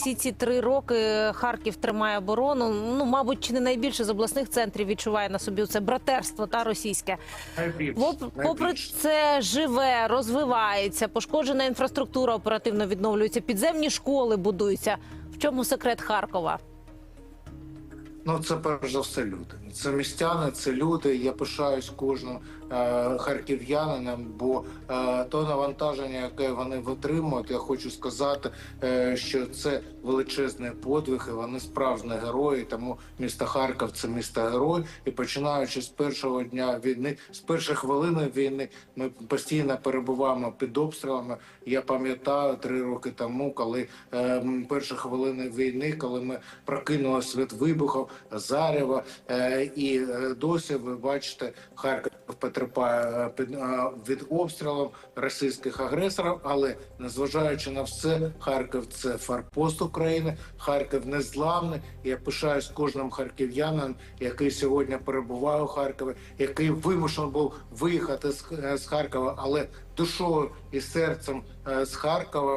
всі ці три роки Харків тримає оборону. Ну, мабуть, чи не найбільше з обласних центрів відчуває на собі це братерство та російське. Попри це живе, розвивається, пошкоджена інфраструктура оперативно відновлюється, підземні школи будуються. В чому секрет Харкова? Ну, це перш за все люди. Це містяни, це люди. Я пишаюсь кожним е, харків'янином, бо е, то навантаження, яке вони витримують, я хочу сказати, е, що це величезний подвиг, і вони справжні герої. Тому місто Харків це місто герой. І починаючи з першого дня війни, з перших хвилин війни, ми постійно перебуваємо під обстрілами. Я пам'ятаю три роки тому, коли е, перші хвилини війни, коли ми прокинулися від вибухів Зарева, е, і е, досі ви бачите, Харків потерпає е, від обстрілів російських агресорів. Але незважаючи на все, Харків це форпост України. Харків незламний. Я пишаюсь кожним харків'янином, який сьогодні перебуває у Харкові, який вимушений був виїхати з, Харкова, але душою і серцем з Харкова